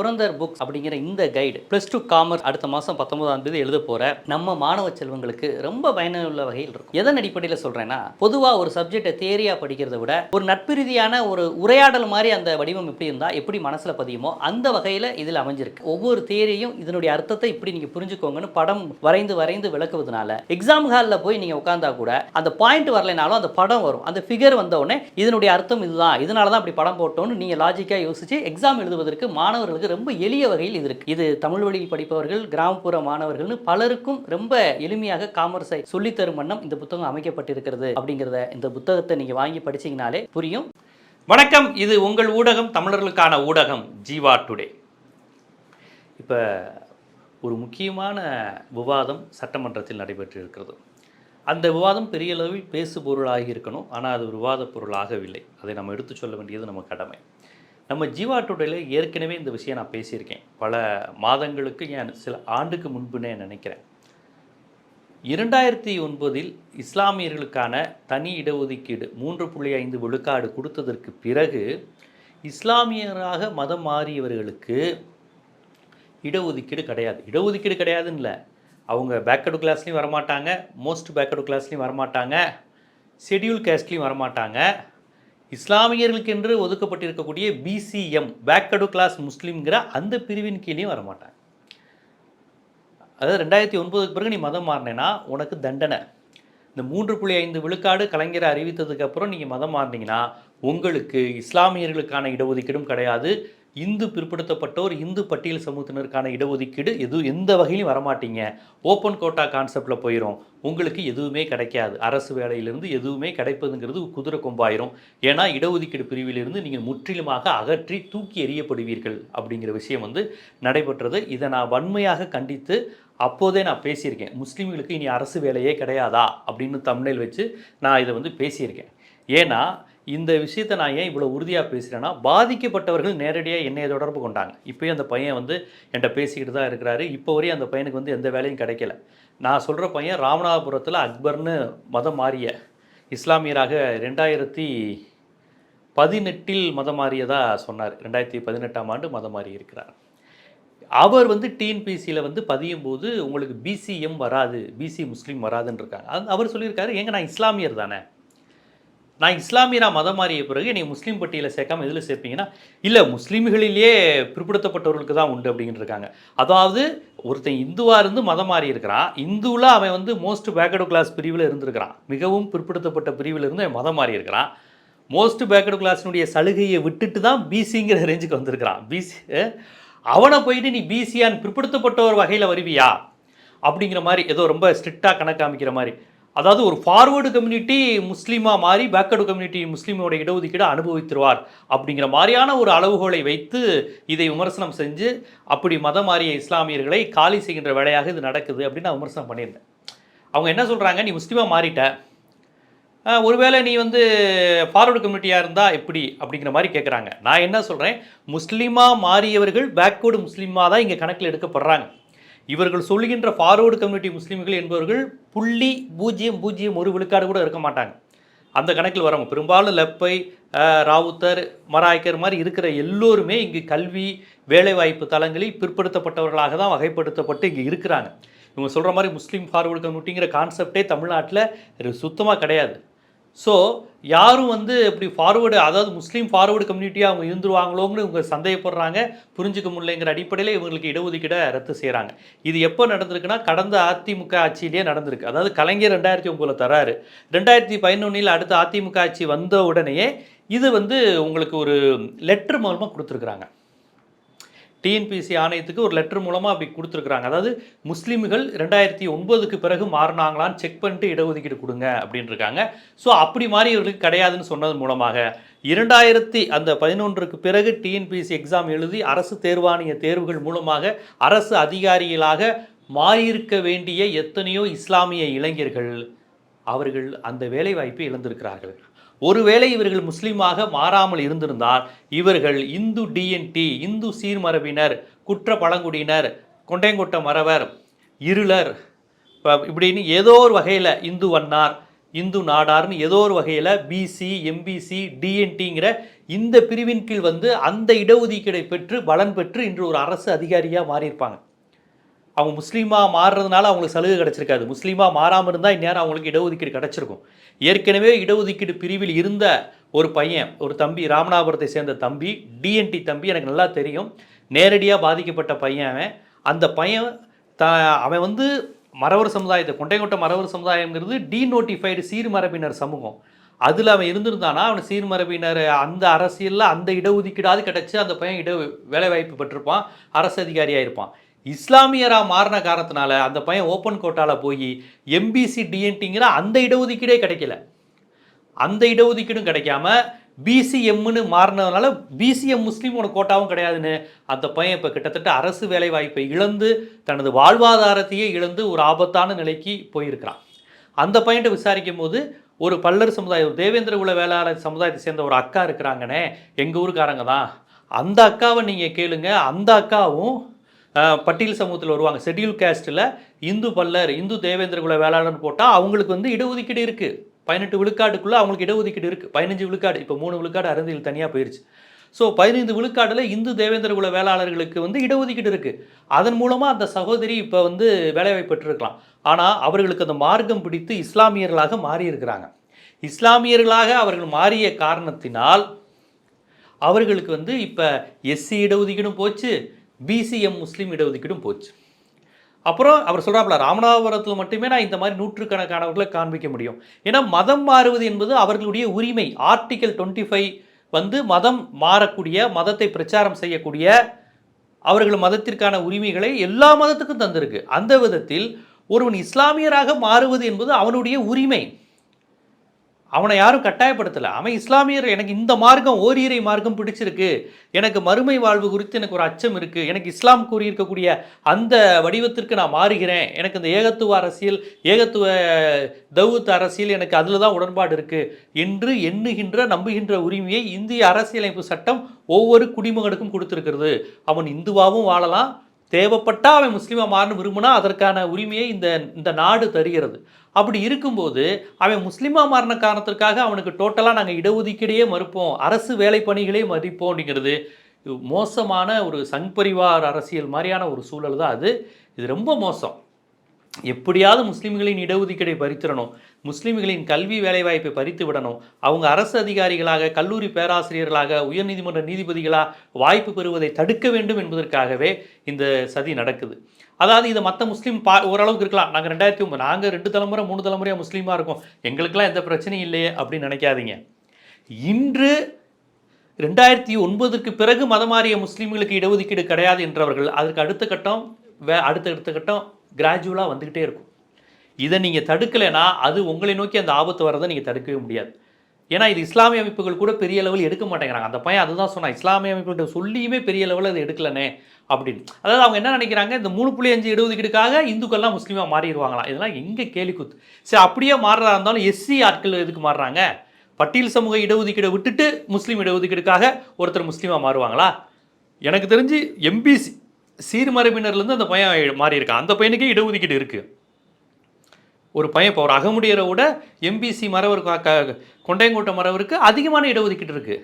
Purandar books அப்படிங்கிற இந்த guide plus two commerce அடுத்த மாதம் பத்தொன்பதாம் தேதி எழுத போகிற நம்ம மாணவ செல்வங்களுக்கு ரொம்ப பயனுள்ள வகையில் இருக்கும். எதன் அடிப்படையில் சொல்கிறேன்னா பொதுவாக ஒரு சப்ஜெக்டை தேரியாக படிக்கிறத விட ஒரு நட்பு ரீதியான ஒரு உரையாடல் மாதிரி அந்த வடிவம் எப்படி இருந்தால் எப்படி மனசில் பதியுமோ அந்த வகையில் இதில் அமைஞ்சிருக்கு. ஒவ்வொரு தேரியும் இதனுடைய அர்த்தத்தை இப்படி நீங்கள் புரிஞ்சுக்கோங்கன்னு படம் வரைந்து வரைந்து விளக்குவதனால எக்ஸாம் ஹாலில் போய் நீங்கள் உட்காந்தா கூட அந்த பாயிண்ட் வரலைனாலும் அந்த படம் வரும். அந்த ஃபிகர் வந்த உடனே இதனுடைய அர்த்தம் இதுதான் இதனால தான் அப்படி படம் போட்டோம்னு நீங்கள் லாஜிக்காக யோசிச்சு எக்ஸாம் எழுதுவதற்கு மாணவர்களுக்கு ரொம்ப எளிய வகையில் இது இருக்கு. இது தமிழ் வழியில் படிப்பவர்கள் கிராமப்புற மாணவர்கள்னு பலருக்கும் ரொம்ப எளிமையாக காமர்ஸை சொல்லித்தரும் வண்ணம் இந்த புத்தகம் அமைக்கப்பட்டிருக்கிறது அப்படிங்கிறத இந்த புத்தகத்தை நீங்கள் வாங்கி படிச்சீங்கனாலே புரியும். வணக்கம். இது உங்கள் ஊடகம் தமிழர்களுக்கான ஊடகம் ஜீவா டுடே. இப்போ ஒரு முக்கியமான விவாதம் சட்டமன்றத்தில் நடைபெற்று இருக்கிறது அந்த விவாதம் பெரிய அளவில் பேசு பொருளாகி இருக்கணும். ஆனால் அது ஒரு விவாத பொருள் ஆகவில்லை அதை நம்ம எடுத்து சொல்ல வேண்டியது நம்ம கடமை. நம்ம ஜீவா டுடேல ஏற்கனவே இந்த விஷயம் நான் பேசியிருக்கேன். பல மாதங்களுக்கு ஏன் சில ஆண்டுக்கு முன்புனே நினைக்கிறேன். இரண்டாயிரத்தி ஒன்பதில் இஸ்லாமியர்களுக்கான தனி இடஒதுக்கீடு மூன்று புள்ளி ஐந்து விழுக்காடு கொடுத்ததற்கு பிறகு இஸ்லாமியராக மதம் மாறியவர்களுக்கு இடஒதுக்கீடு கிடையாது. இடஒதுக்கீடு கிடையாதுன்னு இல்லை அவங்க பேக்கடு கிளாஸ்லேயும் வரமாட்டாங்க மோஸ்ட் பேக்கடு கிளாஸ்லேயும் வரமாட்டாங்க ஷெடியூல் கேஸ்ட்லேயும் வரமாட்டாங்க. இஸ்லாமியர்களுக்கென்று ஒதுக்கப்பட்டிருக்கக்கூடிய பிசிஎம் பேக்கடு கிளாஸ் முஸ்லீம்ங்கிற அந்த பிரிவின் கீழேயும் வரமாட்டாங்க. அதாவது ரெண்டாயிரத்தி ஒன்பதுக்கு பிறகு நீ மதம் மாறினேன்னா உனக்கு தண்டனை. இந்த மூன்று புள்ளி ஐந்து விழுக்காடு கலைஞரை அறிவித்ததுக்கப்புறம் நீங்கள் மதம் மாறினீங்கன்னா உங்களுக்கு இஸ்லாமியர்களுக்கான இடஒதுக்கீடும் கிடையாது. இந்து பிற்படுத்தப்பட்டோர் இந்து பட்டியல் சமூகத்தினருக்கான இடஒதுக்கீடு எதுவும் எந்த வகையிலும் வரமாட்டீங்க. ஓப்பன் கோட்டா கான்செப்டில் போயிடும் உங்களுக்கு எதுவுமே கிடைக்காது. அரசு வேலையிலிருந்து எதுவுமே கிடைப்பதுங்கிறது குதிரை கொம்பாயிரும். ஏன்னா இடஒதுக்கீடு பிரிவிலிருந்து நீங்கள் முற்றிலுமாக அகற்றி தூக்கி எறியப்படுவீர்கள் அப்படிங்கிற விஷயம் வந்து நடைபெற்றது. இதை நான் வன்மையாக கண்டித்து அப்போதே நான் பேசியிருக்கேன். முஸ்லீம்களுக்கு இனி அரசு வேலையே கிடையாதா அப்படின்னு தமிழில் வச்சு நான் இதை வந்து பேசியிருக்கேன். ஏன்னா இந்த விஷயத்தை நான் ஏன் இவ்வளோ உறுதியாக பேசுகிறேன்னா பாதிக்கப்பட்டவர்கள் நேரடியாக என்னைய தொடர்பு கொண்டாங்க. இப்போயும் அந்த பையன் வந்து என்கிட்ட பேசிக்கிட்டு தான் இருக்கிறாரு. இப்போ வரையும் அந்த பையனுக்கு வந்து எந்த வேலையும் கிடைக்கல. நான் சொல்கிற பையன் ராமநாதபுரத்தில் அக்பர்னு மதம் மாறிய இஸ்லாமியராக ரெண்டாயிரத்தி பதினெட்டில் மதம் மாறியதாக சொன்னார். ரெண்டாயிரத்தி பதினெட்டாம் ஆண்டு மதம் மாறி இருக்கிறார். அவர் வந்து டிஎன்பிசியில் வந்து பதியும் போது உங்களுக்கு பிசிஎம் வராது பிசி முஸ்லீம் வராதுன்னு இருக்காங்க. அவர் சொல்லியிருக்காரு ஏங்க நான் இஸ்லாமியர் தானே? நான் இஸ்லாமியரா மதம் மாறிய பிறகு என்னை முஸ்லீம் பட்டியலில் சேர்க்காம எதில் சேர்ப்பீங்கன்னா இல்லை முஸ்லீம்களிலேயே பிற்படுத்தப்பட்டவர்களுக்கு தான் உண்டு அப்படின்னு இருக்காங்க அதாவது ஒருத்தன் இந்துவாக இருந்து மதம் மாறி இருக்கிறான் இந்துவில் அவன் வந்து மோஸ்ட் பேக்கடு கிளாஸ் பிரிவில் இருந்திருக்கிறான் மிகவும் பிற்படுத்தப்பட்ட பிரிவில் இருந்து அவன் மதம் மாறி இருக்கிறான் மோஸ்ட் பேக்கடு கிளாஸினுடைய சலுகையை விட்டுட்டு தான் பிசிங்கிற ரேஞ்சுக்கு வந்திருக்கிறான் பிசி அவனை போயிட்டு நீ பிசியான் பிற்படுத்தப்பட்ட ஒரு வகையில் வருவியா? அப்படிங்கிற மாதிரி ஏதோ ரொம்ப ஸ்ட்ரிக்டாக கணக்கு காமிக்கிற மாதிரி. அதாவது ஒரு ஃபார்வேர்டு கம்யூனிட்டி முஸ்லீமாக மாறி பேக்கடு கம்யூனிட்டி முஸ்லீமோட இடஒதுக்கீடு அனுபவித்திருவார் அப்படிங்கிற மாதிரியான ஒரு அளவுகோலை வைத்து இதை விமர்சனம் செஞ்சு அப்படி மதம் மாறிய இஸ்லாமியர்களை காலி செய்கின்ற வேலையாக இது நடக்குது அப்படின்னு நான் விமர்சனம் பண்ணியிருந்தேன். அவங்க என்ன சொல்கிறாங்க நீ முஸ்லீமாக மாறிட்ட. ஒருவேளை நீ வந்து ஃபார்வர்டு கம்யூனிட்டியாக இருந்தால் எப்படி? அப்படிங்கிற மாதிரி கேட்குறாங்க நான் என்ன சொல்கிறேன் முஸ்லீமாக மாறியவர்கள் பேக்வேர்டு முஸ்லீமாக தான் இங்கே கணக்கில் எடுக்கப்படுறாங்க. இவர்கள் சொல்லுகின்ற ஃபார்வர்டு கம்யூனிட்டி முஸ்லீம்கள் என்பவர்கள் புள்ளி பூஜ்ஜியம் பூஜ்ஜியம் ஒரு விழுக்காடு கூட இருக்க மாட்டாங்க. அந்த கணக்கில் வரவங்க பெரும்பாலும் லெப்பை ராவுத்தர் மராய்க்கர் மாதிரி இருக்கிற எல்லோருமே இங்கு கல்வி வேலைவாய்ப்பு தளங்களில் பிற்படுத்தப்பட்டவர்களாக தான் வகைப்படுத்தப்பட்டு இங்கே இருக்கிறாங்க. இவங்க சொல்கிற மாதிரி முஸ்லீம் ஃபார்வர்டு கம்யூனிட்டிங்கிற கான்செப்டே தமிழ்நாட்டில் சுத்தமாக கிடையாது. ஸோ யாரும் வந்து இப்படி ஃபார்வேர்டு அதாவது முஸ்லீம் ஃபார்வேர்டு கம்யூனிட்டியாக அவங்க இருந்துருவாங்களோன்னு இவங்க சந்தேகப்படுறாங்க புரிஞ்சுக்க முடியலைங்கிற அடிப்படையில் இவங்களுக்கு இடஒதுக்கீடை ரத்து செய்கிறாங்க இது எப்போ நடந்திருக்குன்னா கடந்த அதிமுக ஆட்சியிலேயே நடந்திருக்கு. அதாவது கலைஞர் ரெண்டாயிரத்தி ஒம்பதில் தராரு ரெண்டாயிரத்தி பதினொன்றில் அடுத்த அதிமுக ஆட்சி வந்த உடனேயே இது வந்து உங்களுக்கு ஒரு லெட்ரு மூலமாக கொடுத்துருக்குறாங்க. டிஎன்பிசி ஆணையத்துக்கு ஒரு லெட்டர் மூலமாக அப்படி கொடுத்துருக்குறாங்க. அதாவது முஸ்லீம்கள் ரெண்டாயிரத்தி ஒன்பதுக்கு பிறகு மாறினாங்களான்னு செக் பண்ணிட்டு இடஒதுக்கீடு கொடுங்க அப்படின்னு இருக்காங்க ஸோ அப்படி மாதிரி இவர்களுக்கு கிடையாதுன்னு சொன்னது மூலமாக இரண்டாயிரத்தி அந்த பதினொன்றுக்கு பிறகு டிஎன்பிசி எக்ஸாம் எழுதி அரசு தேர்வாணைய தேர்வுகள் மூலமாக அரசு அதிகாரிகளாக மாறியிருக்க வேண்டிய எத்தனையோ இஸ்லாமிய இளைஞர்கள் அவர்கள் அந்த வேலைவாய்ப்பை இழந்திருக்கிறார்கள். ஒருவேளை இவர்கள் முஸ்லீமாக மாறாமல் இருந்திருந்தால் இவர்கள் இந்து டிஎன்டி இந்து சீர்மரபினர் குற்ற பழங்குடியினர் கொண்டையங்கொட்ட மறவர் இருளர் இப்படின்னு ஏதோ ஒரு வகையில் இந்து வண்ணார் இந்து நாடார்னு ஏதோ ஒரு வகையில் பிசி எம்பிசி டிஎன்டிங்கிற இந்த பிரிவின் கீழ் வந்து அந்த இடஒதுக்கீடை பெற்று பலன் பெற்று இன்று ஒரு அரசு அதிகாரியாக மாறியிருப்பாங்க. அவங்க முஸ்லீமாக மாறுறதுனால அவங்களுக்கு சலுகை கிடச்சிருக்காது. முஸ்லீமாக மாறாமல் இருந்தால் இந்நேரம் அவங்களுக்கு இடஒதுக்கீடு கிடச்சிருக்கும். ஏற்கனவே இடஒதுக்கீடு பிரிவில் இருந்த ஒரு பையன் ஒரு தம்பி ராமநாதபுரத்தை சேர்ந்த தம்பி டிஎன்டி தம்பி எனக்கு நல்லா தெரியும். நேரடியாக பாதிக்கப்பட்ட பையன் அவன். அந்த பையன் த அவன் வந்து மறவர் சமுதாயத்தை கொண்டைக்கொண்ட மறவர் சமுதாயங்கிறது டீநோட்டிஃபைடு சீர்மரபினர் சமூகம். அதில் அவன் இருந்திருந்தானா? அவன் சீர்மரபினர் அந்த அரசியலில் அந்த இடஒதுக்கீடாவது கிடச்சி அந்த பையன் இட வேலைவாய்ப்பு பெற்றிருப்பான். அரசு அதிகாரியாக இருப்பான். இஸ்லாமியராக மாறின காரணத்தினால அந்த பையன் ஓப்பன் கோட்டாவில் போய் எம்பிசி டிஎன்டிங்கிற அந்த இடஒதுக்கீடே கிடைக்கல. அந்த இடஒதுக்கீடும் கிடைக்காம பிசிஎம்னு மாறினதுனால பிசிஎம் முஸ்லீமோட கோட்டாவும் கிடையாதுன்னு அந்த பையன் இப்போ கிட்டத்தட்ட அரசு வேலை வாய்ப்பை இழந்து தனது வாழ்வாதாரத்தையே இழந்து ஒரு ஆபத்தான நிலைக்கு போயிருக்கிறான். அந்த பையன்ட்ட விசாரிக்கும் போது ஒரு பல்லர் சமுதாயம் ஒரு தேவேந்திர குல வேளாளர் சமுதாயத்தை சேர்ந்த ஒரு அக்கா இருக்கிறாங்கண்ணே எங்கள் ஊருக்காரங்க தான். அந்த அக்காவை நீங்கள் கேளுங்க அந்த அக்காவும் பட்டியல் சமூகத்தில் வருவாங்க. ஷெட்யூல் கேஸ்ட்டில் இந்து பல்லர் இந்து தேவேந்திர குல வேளாளர்னு போட்டால் அவங்களுக்கு வந்து இடஒதுக்கீடு இருக்குது பதினெட்டு விழுக்காடுக்குள்ளே அவங்களுக்கு இடஒதுக்கீடு இருக்குது பதினஞ்சு விழுக்காடு இப்போ மூணு விழுக்காடு அருந்தியில் தனியாக போயிடுச்சு ஸோ பதினைந்து விழுக்காடில் இந்து தேவேந்திர குல வேளாளர்களுக்கு வந்து இடஒதுக்கீடு இருக்குது அதன் மூலமாக அந்த சகோதரி இப்போ வந்து வேலைவாய்ப்பு பெற்றிருக்கலாம். ஆனால் அவர்களுக்கு அந்த மார்க்கம் பிடித்து இஸ்லாமியர்களாக மாறியிருக்கிறாங்க. இஸ்லாமியர்களாக அவர்கள் மாறிய காரணத்தினால் அவர்களுக்கு வந்து இப்போ எஸ்சி இடஒதுக்கீடும் போச்சு. பிசிஎம் முஸ்லீம் இடஒதுக்கீடும் போச்சு. அப்புறம் அவர் சொல்கிறாப்புல ராமநாதபுரத்தில் மட்டுமே நான் இந்த மாதிரி நூற்றுக்கணக்கானவர்களை காண்பிக்க முடியும். ஏன்னா மதம் மாறுவது என்பது அவர்களுடைய உரிமை. ஆர்டிக்கல் டுவெண்ட்டி ஃபைவ் வந்து மதம் மாறக்கூடிய மதத்தை பிரச்சாரம் செய்யக்கூடிய அவர்கள் மதத்திற்கான உரிமைகளை எல்லா மதத்துக்கும் தந்திருக்கு. அந்த விதத்தில் ஒருவன் இஸ்லாமியராக மாறுவது என்பது அவனுடைய உரிமை. அவனை யாரும் கட்டாயப்படுத்தலை. அவன் இஸ்லாமியர் எனக்கு இந்த மார்க்கம் ஓரியரை மார்க்கம் பிடிச்சிருக்கு. எனக்கு மறுமை வாழ்வு குறித்து எனக்கு ஒரு அச்சம் இருக்குது எனக்கு இஸ்லாம் கூறியிருக்கக்கூடிய அந்த வடிவத்திற்கு நான் மாறுகிறேன். எனக்கு இந்த ஏகத்துவ அரசியல் ஏகத்துவ தௌத் அரசியல் எனக்கு அதில் தான் உடன்பாடு இருக்குது என்று எண்ணுகின்ற நம்புகின்ற உரிமையை இந்திய அரசியலமைப்பு சட்டம் ஒவ்வொரு குடிமகனுக்கும் கொடுத்துருக்கிறது. அவன் இந்துவாகவும் வாழலாம் தேவைப்பட்டால் அவன் முஸ்லீமாக மாறணும் விரும்பினா அதற்கான உரிமையை இந்த இந்த நாடு தருகிறது. அப்படி இருக்கும்போது அவன் முஸ்லீமாக மாறின காரணத்திற்காக அவனுக்கு டோட்டலாக நாங்கள் இடஒதுக்கீடையே மறுப்போம் அரசு வேலை பணிகளே மதிப்போம் அப்படிங்கிறது மோசமான ஒரு சங் பரிவார் அரசியல் மாதிரியான ஒரு சூழல் தான் அது. இது ரொம்ப மோசம். எப்படியாவது முஸ்லீம்களின் இடஒதுக்கீடை பறித்திடணும் முஸ்லீம்களின் கல்வி வேலைவாய்ப்பை பறித்து விடணும். அவங்க அரசு அதிகாரிகளாக கல்லூரி பேராசிரியர்களாக உயர்நீதிமன்ற நீதிபதிகளாக வாய்ப்பு பெறுவதை தடுக்க வேண்டும் என்பதற்காகவே இந்த சதி நடக்குது. அதாவது இதை மற்ற முஸ்லீம் பா ஓரளவுக்கு இருக்கலாம். நாங்கள் ரெண்டாயிரத்தி ஒம்பது நாங்கள் ரெண்டு தலைமுறை மூணு தலைமுறையாக முஸ்லீமாக இருக்கோம். எங்களுக்கெல்லாம் எந்த பிரச்சனையும் இல்லையே அப்படின்னு நினைக்காதீங்க. இன்று ரெண்டாயிரத்தி ஒன்பதுக்கு பிறகு மதமாறிய முஸ்லீம்களுக்கு இடஒதுக்கீடு கிடையாது என்றவர்கள் அதற்கு அடுத்த கட்டம் வே அடுத்த அடுத்த கட்டம் கிராஜுவலாக வந்துக்கிட்டே இருக்கும். இதை நீங்கள் தடுக்கலைன்னா அது உங்களை நோக்கி அந்த ஆபத்து வரதை நீங்கள் தடுக்கவே முடியாது. ஏன்னா இது இஸ்லாமிய அமைப்புகள் கூட பெரிய லெவல் எடுக்க மாட்டேங்கிறாங்க. அந்த பையன் அதுதான் சொன்னான் இஸ்லாமிய அமைப்புகள்கிட்ட சொல்லியுமே பெரிய லெவலில் அது எடுக்கலனே அப்படின்னு. அதாவது அவங்க என்ன நினைக்கிறாங்க இந்த மூணு புள்ளி அஞ்சு இடஒதுக்கீடுக்காக இந்துக்கள்லாம் முஸ்லீமாக மாறிடுவாங்களாம். இதெல்லாம் எங்கே கேலி குத்து சரி அப்படியே மாறுறதா இருந்தாலும் எஸ்சி ஆட்கள் எதுக்கு மாறுறாங்க? பட்டியல் சமூக இடஒதுக்கீடை விட்டுட்டு முஸ்லீம் இடஒதுக்கீடுக்காக ஒருத்தர் முஸ்லீமாக மாறுவாங்களா? எனக்கு தெரிஞ்சு எம்பிசி சீர்மரபினர்லேருந்து அந்த பையன் மாறியிருக்கான். அந்த பையனுக்கே இடஒதுக்கீடு இருக்குது ஒரு பையன் இப்போ ஒரு அகமுடியரை விட எம்பிசி மறவர் க- கொண்டையங்கோட்டை மறவருக்கு அதிகமான இடஒதுக்கீடு இருக்குது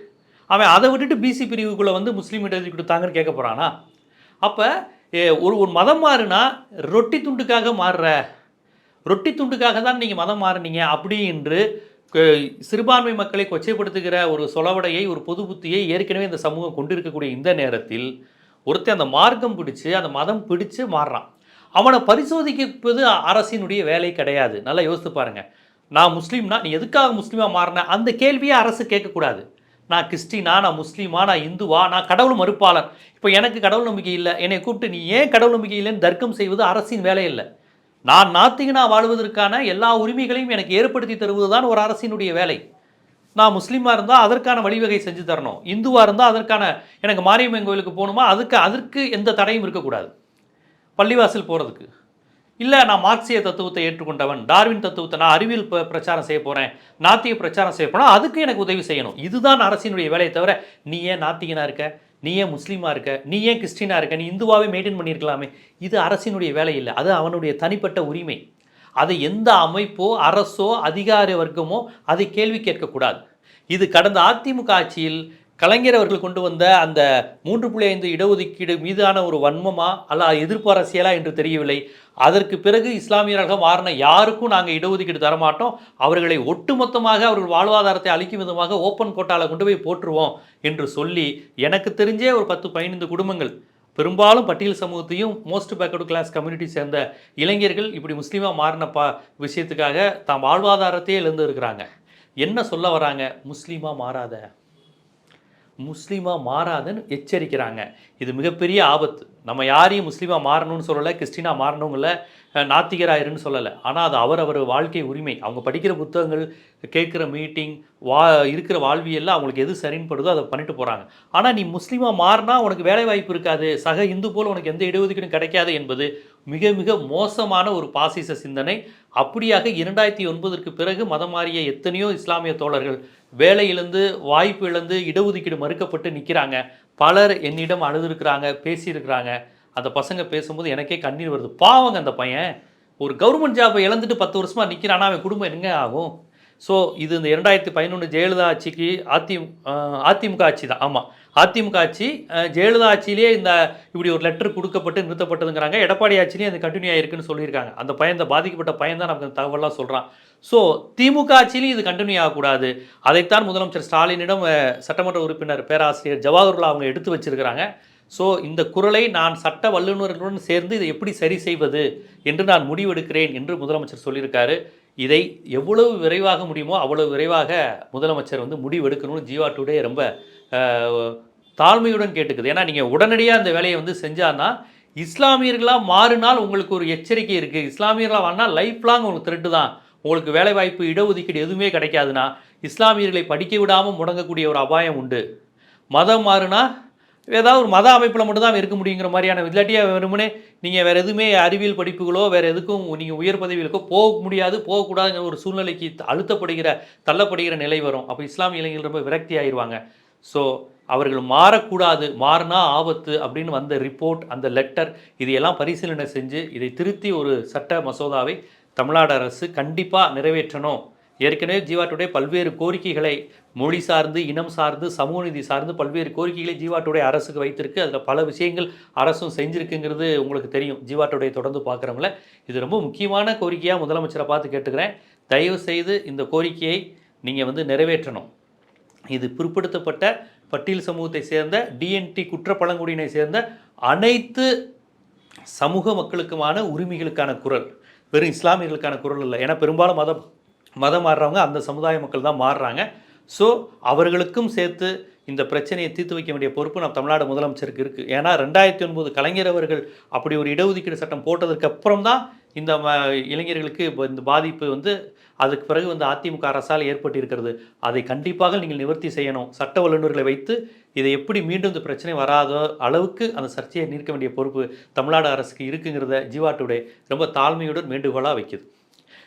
அவன் அதை விட்டுட்டு பிசி பிரிவுக்குள்ளே வந்து முஸ்லீம் இடஒதுக்கீடு தாங்கன்னு கேட்க போகிறானா அப்போ ஒரு ஒரு மதம் மாறுனா ரொட்டி துண்டுக்காக மாறுற. ரொட்டி துண்டுக்காக தான் நீங்கள் மதம் மாறுனீங்க அப்படி என்று சிறுபான்மை மக்களை கொச்சைப்படுத்துகிற ஒரு சொலவடையை ஒரு பொது புத்தியை ஏற்கனவே இந்த சமூகம் கொண்டிருக்கக்கூடிய இந்த நேரத்தில் ஒருத்தன் அந்த மார்க்கம் பிடிச்சி அந்த மதம் பிடிச்சு மாறுறான். அவனை பரிசோதிக்கப்பது அரசினுடைய வேலை கிடையாது. நல்லா யோசித்து பாருங்க. நான் முஸ்லீம்னா நீ எதுக்காக முஸ்லீமாக மாறின? அந்த கேள்வியை அரசு கேட்கக்கூடாது. நான் கிறிஸ்டினா நான் முஸ்லீமா நான் இந்துவா நான் கடவுள் மறுப்பாளர். இப்போ எனக்கு கடவுள் நம்பிக்கை இல்லை. என்னை கூப்பிட்டு நீ ஏன் கடவுள் நம்பிக்கை இல்லைன்னு தர்க்கம் செய்வது அரசின் வேலை இல்லை. நான் நாத்திகனா வாழ்வதற்கான எல்லா உரிமைகளையும் எனக்கு ஏற்படுத்தி தருவது தான் ஒரு அரசினுடைய வேலை. நான் முஸ்லீமாக இருந்தால் அதற்கான வழிவகை செஞ்சு தரணும். இந்துவாக இருந்தால் அதற்கான எனக்கு மாரியம்மன் கோயிலுக்கு போகணுமா? அதுக்கு அதற்கு எந்த தடையும் இருக்கக்கூடாது. பள்ளிவாசல் போகிறதுக்கு இல்லை நான் மார்க்சிய தத்துவத்தை ஏற்றுக்கொண்டவன் டார்வின் தத்துவத்தை நான் அறிவியல் பிரச்சாரம் செய்ய போகிறேன் நாத்திய பிரச்சாரம் செய்ய போனால் அதுக்கு எனக்கு உதவி செய்யணும். இதுதான் அரசினுடைய வேலையை தவிர நீ ஏன் நாத்திகனாக இருக்க? நீ ஏன் முஸ்லீமாக இருக்க? நீ ஏன் கிறிஸ்டினாக இருக்க? நீ இந்துவாகவே மெயின்டைன் பண்ணியிருக்கலாமே. இது அரசினுடைய வேலை இல்லை. அது அவனுடைய தனிப்பட்ட உரிமை. அதை எந்த அமைப்போ அரசோ அதிகார வர்க்கமோ அதை கேள்வி கேட்கக்கூடாது. இது கடந்த அதிமுக ஆட்சியில் கலைஞர் அவர்கள் கொண்டு வந்த அந்த மூன்று புள்ளி ஐந்து இடஒதுக்கீடு மீதான ஒரு வன்மமா அல்ல எதிர்ப்பு அரசியலா என்று தெரியவில்லை. அதற்கு பிறகு இஸ்லாமியராக மாறின யாருக்கும் நாங்கள் இடஒதுக்கீடு தரமாட்டோம். அவர்களை ஒட்டுமொத்தமாக அவர்கள் வாழ்வாதாரத்தை அளிக்கும் விதமாக ஓப்பன் கோட்டாவில் கொண்டு போய் போட்டுருவோம் என்று சொல்லி எனக்கு தெரிஞ்சே ஒரு பத்து பதினைந்து குடும்பங்கள் பெரும்பாலும் பட்டியல் சமூகத்தையும் மோஸ்ட் பேக்கடு கிளாஸ் கம்யூனிட்டி சேர்ந்த இளைஞர்கள் இப்படி முஸ்லீமாக மாறின பா விஷயத்துக்காக தாம் வாழ்வாதாரத்தையே இழந்து இருக்கிறாங்க. என்ன சொல்ல வராங்க? முஸ்லீமாக மாறாத. முஸ்லீமாக மாறாதன்னு எச்சரிக்கிறாங்க. இது மிகப்பெரிய ஆபத்து. நம்ம யாரையும் முஸ்லீமாக மாறணும்னு சொல்லலை கிறிஸ்டினாக மாறணுங்கள நாத்திகராயிருன்னு சொல்லலை. ஆனால் அது அவர் அவர் வாழ்க்கை உரிமை. அவங்க படிக்கிற புத்தகங்கள் கேட்குற மீட்டிங் வா இருக்கிற வாழ்வியலில் அவங்களுக்கு எது சரின்படுதோ அதை பண்ணிட்டு போகிறாங்க ஆனால் நீ முஸ்லீமாக மாறினா உனக்கு வேலை வாய்ப்பு இருக்காது. சக இந்து போல் உனக்கு எந்த இடஒதுக்கீடும் கிடைக்காது என்பது மிக மிக மோசமான ஒரு பாசிச சிந்தனை. அப்படியாக இரண்டாயிரத்தி ஒன்பதற்கு பிறகு மதம் மாறிய எத்தனையோ இஸ்லாமிய தோழர்கள் வேலை இழந்து வாய்ப்பு இழந்து இடஒதுக்கீடு மறுக்கப்பட்டு நிற்கிறாங்க பலர் என்னிடம் அழுதுருக்கிறாங்க பேசியிருக்கிறாங்க. அந்த பசங்க பேசும்போது எனக்கே கண்ணீர் வருது. பாவங்க அந்த பையன். ஒரு கவர்மெண்ட் ஜாபை இழந்துட்டு பத்து வருஷமாக நிற்கிறான்னா அவன் குடும்பம் என்னங்க ஆகும்? ஸோ இது இந்த இரண்டாயிரத்தி பதினொன்று ஜெயலலிதா ஆட்சிக்கு அதிமு அதிமுக ஆட்சி தான். ஆமாம் அதிமுக ஆட்சி ஜெயலலிதா ஆட்சியிலே இந்த இப்படி ஒரு லெட்டர் கொடுக்கப்பட்டு நிறுத்தப்பட்டதுங்கிறாங்க. எடப்பாடி ஆட்சியிலே அது கண்டினியூ ஆகிருக்குன்னு சொல்லியிருக்காங்க. அந்த பையன் இந்த பாதிக்கப்பட்ட பையன் தான் நமக்கு தகவலாக தகவலாம் சொல்கிறான் ஸோ திமுக ஆட்சியிலையும் இது கண்டினியூ ஆகக்கூடாது. அதைத்தான் முதலமைச்சர் ஸ்டாலினிடம் சட்டமன்ற உறுப்பினர் பேராசிரியர் ஜவஹர்லா அவங்க எடுத்து வச்சிருக்கிறாங்க. ஸோ இந்த குரலை நான் சட்ட வல்லுநர்களுடன் சேர்ந்து இதை எப்படி சரி செய்வது என்று நான் முடிவெடுக்கிறேன் என்று முதலமைச்சர் சொல்லியிருக்காரு. இதை எவ்வளவு விரைவாக முடியுமோ அவ்வளவு விரைவாக முதலமைச்சர் வந்து முடிவெடுக்கணும்னு ஜீவா டுடே ரொம்ப தாழ்மையுடன் கேட்டுக்குது. ஏன்னா நீங்கள் உடனடியாக அந்த வேலையை வந்து செஞ்சான்னா இஸ்லாமியர்களாக மாறினால் உங்களுக்கு ஒரு எச்சரிக்கை இருக்குது இஸ்லாமியர்களாக வாழ்னால் லைஃப் லாங் உங்களுக்கு த்ரெட்டு தான். உங்களுக்கு வேலைவாய்ப்பு இடஒதுக்கீடு எதுவுமே கிடைக்காதுன்னா இஸ்லாமியர்களை படிக்க விடாமல் முடங்கக்கூடிய ஒரு அபாயம் உண்டு. மதம் மாறுனா ஏதாவது ஒரு மத அமைப்பில் மட்டும்தான் இருக்க முடியுங்கிற மாதிரியான இல்லாட்டியா வெறுமனே நீங்கள் வேறு எதுவுமே அறிவியல் படிப்புகளோ வேறு எதுக்கும் நீங்கள் உயர் பதவிகளுக்கோ போக முடியாது போகக்கூடாதுங்கிற ஒரு சூழ்நிலைக்கு அழுத்தப்படுகிற தள்ளப்படுகிற நிலை வரும். அப்போ இஸ்லாமிய இளைஞர்கள் ரொம்ப விரக்தி ஆயிடுவாங்க ஸோ அவர்கள் மாறக்கூடாது மாறினா ஆபத்து அப்படின்னு வந்த ரிப்போர்ட் அந்த லெட்டர் இதையெல்லாம் பரிசீலனை செஞ்சு இதை திருத்தி ஒரு சட்ட மசோதாவை தமிழ்நாடு அரசு கண்டிப்பாக நிறைவேற்றணும். ஏற்கனவே ஜீவா டுடே பல்வேறு கோரிக்கைகளை மொழி சார்ந்து இனம் சார்ந்து சமூக நீதி சார்ந்து பல்வேறு கோரிக்கைகளை ஜீவா டுடே அரசுக்கு வைத்திருக்கு. அதில் பல விஷயங்கள் அரசும் செஞ்சுருக்குங்கிறது உங்களுக்கு தெரியும். ஜீவா டுடே தொடர்ந்து பார்க்குறவங்கள இது ரொம்ப முக்கியமான கோரிக்கையாக முதலமைச்சரை பார்த்து கேட்டுக்கிறேன். தயவு செய்து இந்த கோரிக்கையை நீங்கள் வந்து நிறைவேற்றணும். இது பிற்படுத்தப்பட்ட பட்டியல் சமூகத்தை சேர்ந்த டிஎன்டி குற்ற பழங்குடியினை சேர்ந்த அனைத்து சமூக மக்களுக்குமான உரிமைகளுக்கான குரல். வெறும் இஸ்லாமியர்களுக்கான குரல் இல்லை ஏன்னா பெரும்பாலும் மதம் மதம் மாறுறவங்க அந்த சமுதாய மக்கள் தான் மாறுறாங்க. ஸோ அவர்களுக்கும் சேர்த்து இந்த பிரச்சனையை தீர்த்து வைக்க வேண்டிய பொறுப்பு நம்ம தமிழ்நாடு முதலமைச்சருக்கு இருக்குது ஏன்னா ரெண்டாயிரத்தி ஒன்பது கலைஞர் அவர்கள் அப்படி ஒரு இடஒதுக்கீடு சட்டம் போட்டதுக்கு அப்புறம் தான் இந்த ம- இளைஞர்களுக்கு இப்போ இந்த பாதிப்பு வந்து அதுக்கு பிறகு வந்து அதிமுக அரசால் ஏற்பட்டு இருக்கிறது அதை கண்டிப்பாக நீங்கள் நிவர்த்தி செய்யணும். சட்ட வல்லுநர்களை வைத்து இதை எப்படி மீண்டும் இந்த பிரச்சனை வராத அளவுக்கு அந்த சர்ச்சையை நீர்க்க வேண்டிய பொறுப்பு தமிழ்நாடு அரசுக்கு இருக்குங்கிறத ஜீவா டுடே ரொம்ப தாழ்மையுடன் வேண்டுகோளாக வைக்குது.